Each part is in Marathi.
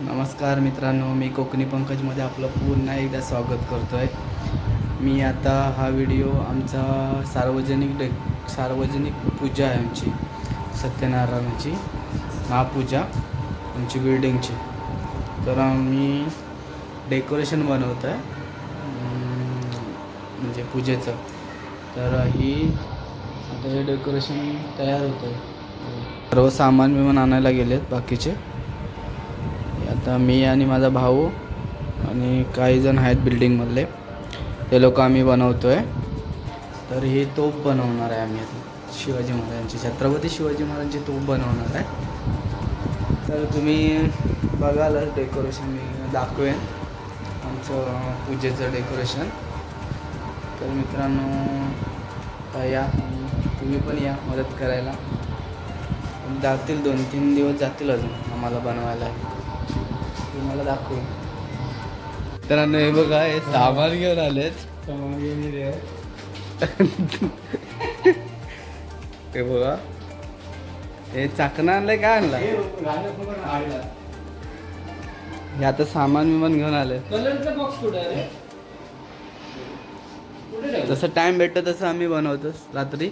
नमस्कार मित्रांनो मी कोकणी पंकजमध्ये आपलं पुन्हा एकदा स्वागत करतो आहे मी आता हा व्हिडिओ आमचा सार्वजनिक डे सार्वजनिक पूजा आहे आमची सत्यनारायणाची महापूजा आमची बिल्डिंगची तर आम्ही डेकोरेशन बनवत आहे म्हणजे पूजेचं. तर ही आता हे डेकोरेशन तयार होतं आहे सर्व सामान विमान आणायला गेलेत बाकीचे. आता मी आणि माझा भाऊ आणि काही जण आहेत बिल्डिंगमधले ते लोक आम्ही बनवतो आहे तर ही तोप बनवणार आहे आम्ही आता. शिवाजी महाराजांची छत्रपती शिवाजी महाराजांची तोफ बनवणार आहे. तर तुम्ही बघालच डेकोरेशन मी दाखवेन. आमचं पूजेचं डेकोरेशन तर मित्रांनो या. तुम्ही पण या मदत करायला. जातील दोन तीन दिवस जातील अजून आम्हाला बनवायला. तुम्हाला दाखवू. मित्रांनो हे बघा हे सामान घेऊन आलेत. हे बघा. हे चाकणं आणलंय काय आणलं? हे आता सामान बिमान घेऊन आले? जसं टाइम भेटतं तसं आम्ही बनवतो रात्री.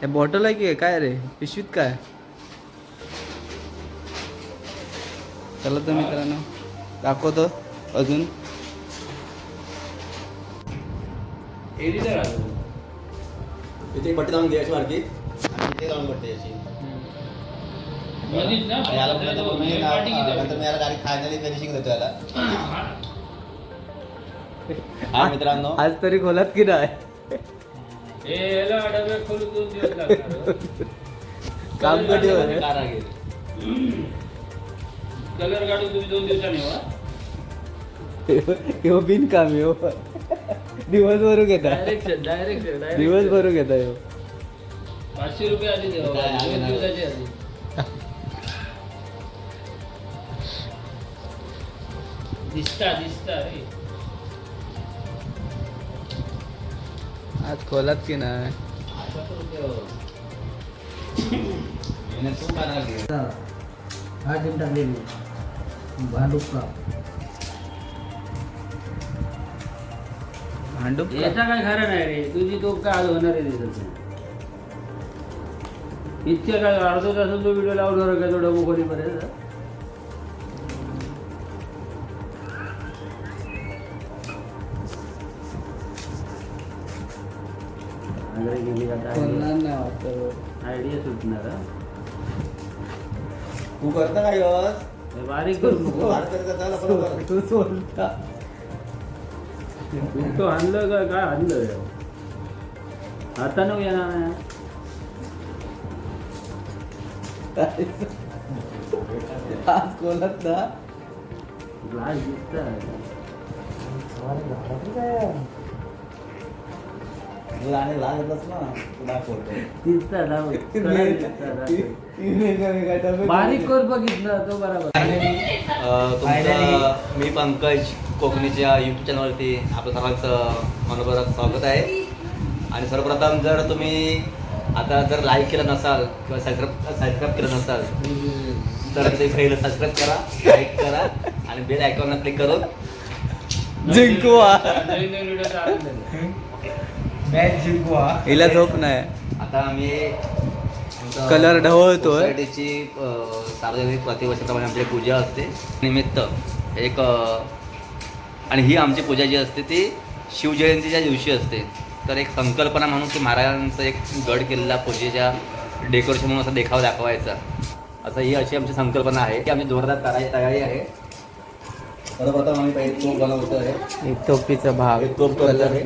हे बॉटल आहे की काय रे? पिशवीत काय? चला तर मित्रांनो दाखवतो अजून. इथे बट्टी लावून घ्यायची आणि इथे लावून बट्टी याची याला मी नंतर मी याला गाडी फायनली फिनिशिंग देतो याला. हा. मित्रांनो आज तरी खोलात की नाही? हे काम कधी? कारागीर कलर काढून तुम्ही दोन दिवसांनी हो, बिन काम ह्यो दिवस भरू घेता डायरेक्शन डायरेक्शन दिवस भरू घेता ह्यो पाचशे रुपये आधी दोन? दिवसाचे आधी दिसता दिसता रे आज खोलात की नाही तू कारागीर हा टीम टाकलेली भांडूप का? भांडूप? याचा काय खरं नाही रे. तुझी तो काय आज होणार आहे त्याचं इतक्या काय अर्धा तासात तो व्हिडिओ लावणार का तो डबू खोलीपर्यंत? खोलणार नाही वाटतं. आयडिया सुटणार हा. तू करता काय बारीक करू तू नको भारत करता चला बरोबर. तू सोलता तो आणलं का काय आणलं हातानं येणार नाही आज खोलात ना ग्लास दिसतात तू आणि ना दाखवतो. बारीक कर बघितलं तो बरोबर. अ, तुमचं मी पंकज कोकणीच्या यूट्यूब चॅनलवरती आपलं सर्वांचं मनोबरात स्वागत आहे. आणि सर्वप्रथम जर तुम्ही आता जर लाईक केलं नसाल किंवा सबस्क्राईब सबस्क्राईब केलं नसाल तर ते पहिलं सबस्क्राईब करा लाईक करा आणि बेल आयकॉनला क्लिक करून जिंकवा. चालू झाले. हिला झोप नाही. आता आम्ही आमचं कलर ढवळतोय. सोसायटीची अ, सार्वजनिक प्रतिवर्षाप्रमाणे आमची पूजा असते. निमित्त एक अ, आणि ही आमची पूजा जी असते ती शिवजयंतीच्या दिवशी असते. तर एक संकल्पना म्हणून की महाराजांचं एक गड किल्ला पूजेच्या डेकोरेशन म्हणून असा देखावा दाखवायचा. असं ही अशी आमची संकल्पना आहे. की आमची जोरदार तयारी तयारी आहे. सर्वप्रथम आम्ही पहिले तोप बनवतो आहे एक टोपीचा भाग. तोप करतो आहे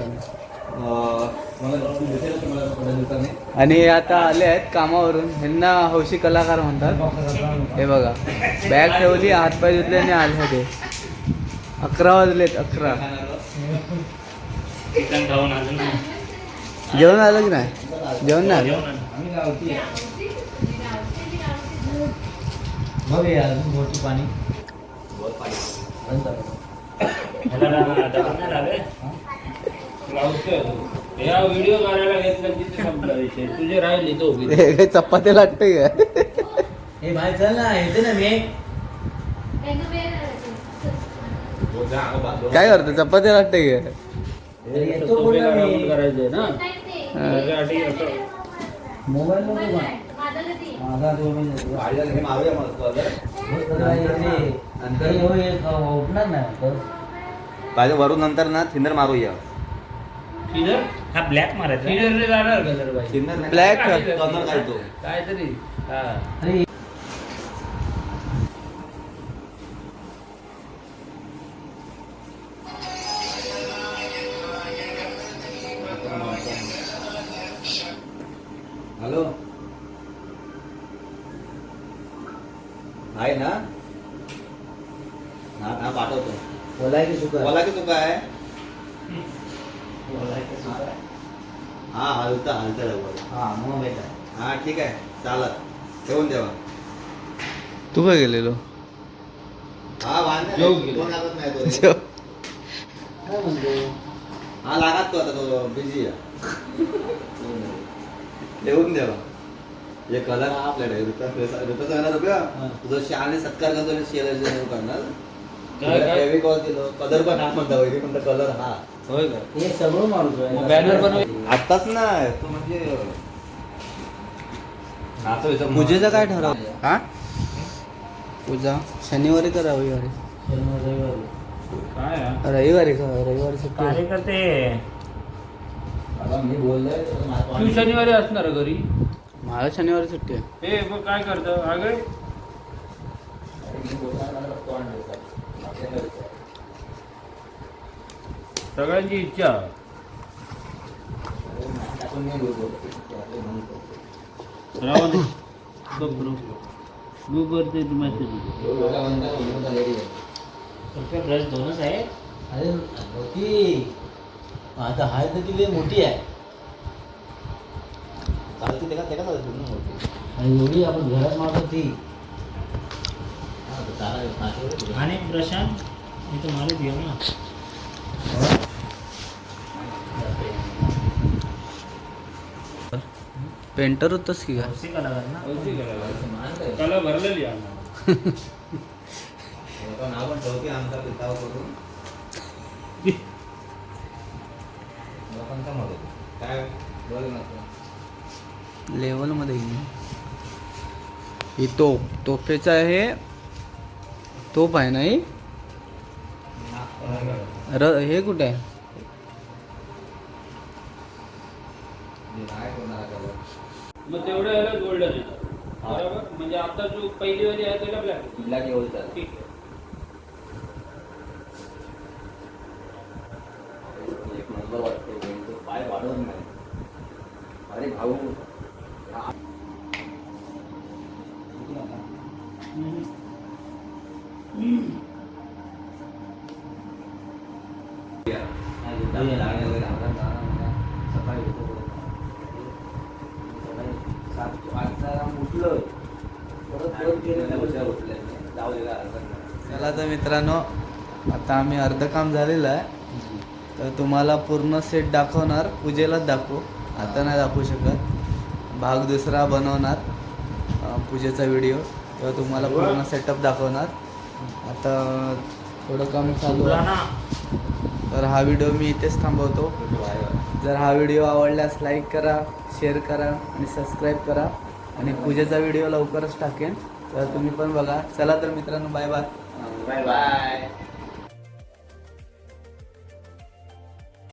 आणि हे आता आले आहेत कामावरून ह्यांना हौशी कलाकार म्हणतात हे बघा बॅग ठेवली हातपाय धुतले आणि आले ते अकरा वाजलेत अकरा. जेवण आलं की नाही जेवण नाही आलं? पाणी व्हिडिओ करायला घेतला तिथे संपला विषय. तुझे राहिले तो. हे काय चपात्या लागते काय हे बाहेर चल ना येते ना मी. काय करतो? चपाती लागते गे येतो बोलला मी. करायचंय ना. हा. त्याच्यासाठी असं. मोबाईल नको? माझा तो मी. हे. हो, हो, नाही तर पाहिजे वरून नंतर ना थिनर मारूया. किधर हा ब्लॅक मारायचा. किधर रे जाणार का जर बाई? थिनर Black कलर घालतो काहीतरी. हा. हॅलो आहे ना? हा हा पाठवतो. बोलाय की सुका बोला की तू काय हा हलता हलता लवकर. हा मग बेटा हा ठीक आहे. चालत. ठेवून द्यावा तू काय गेलेलो हा जेवून. गेलो. फोन लागत नाही तो. रे. काय म्हणतो? हा लागत तो आता तो बिझी आहे. ठेवून द्यावा हे कलर हा आपल्याकडे. ऋतू ऋतू येणार रुपया? हा. तुझं शहाणे सत्कार करतो शेअर करणार? फेविकॉल दिलो कलर पण हा म्हणता वैरी म्हणता कलर हा. होय का? हे सगळं आताच ना तो म्हणजे पूजेचं काय ठरव हा? पूजा. शनिवारी का रविवारी? शनिवार रविवारी. काय हा? रविवारी का? रविवारी सुट्टी. कार्यकर्ते. मी बोललोय तू शनिवारी असणार घरी? मला शनिवारी सुट्टी आहे. हे मग काय करतं? अगं सगळ्यांची इच्छा. मेसेज ब्रश दोनच आहे. अरे मोठी आता हाय तर ती मोठी आहे. चालते ते का ते का चालते मोठी. आणि एवढी आपण घरात मारतो ती हा. आणि प्रशांत मी तुम्हाला देऊ ना पेंटर होतस की काय. त्याला भरलेली मध्ये तू. लेवलमध्ये. ही तोप तोफेचा आहे तोप आहे ना ही र हे कुठे आहे? नाही. मग तेवढं गोल्डन बरोबर? म्हणजे आता जो पहिली वाली आहे त्याला ब्लॅक ब्लॅक ठीक आहे एक नंबर वाटते तो पाय वाढवत नाही अरे भाऊ हा. लागले वगैरे आवरण जाणार म्हणा. सकाळी सात वाजता चला तर मित्रांनो आता आम्ही अर्ध काम झालेलं आहे. तर तुम्हाला पूर्ण सेट दाखवणार पूजेलाच दाखवू. आता नाही दाखवू शकत. भाग दुसरा बनवणार पूजेचा व्हिडिओ तेव्हा तुम्हाला पूर्ण सेटअप दाखवणार. आता थोडं काम चालू आहे. ना तर हा व्हिडिओ मी इथेच थांबवतो. जर हा व्हिडिओ आवडल्यास लाईक करा शेअर करा आणि सबस्क्राईब करा. आणि पूजेचा व्हिडिओ लवकरच टाकेन. तर तुम्ही पण बघा. चला तर मित्रांनो बाय बाय बाय बाय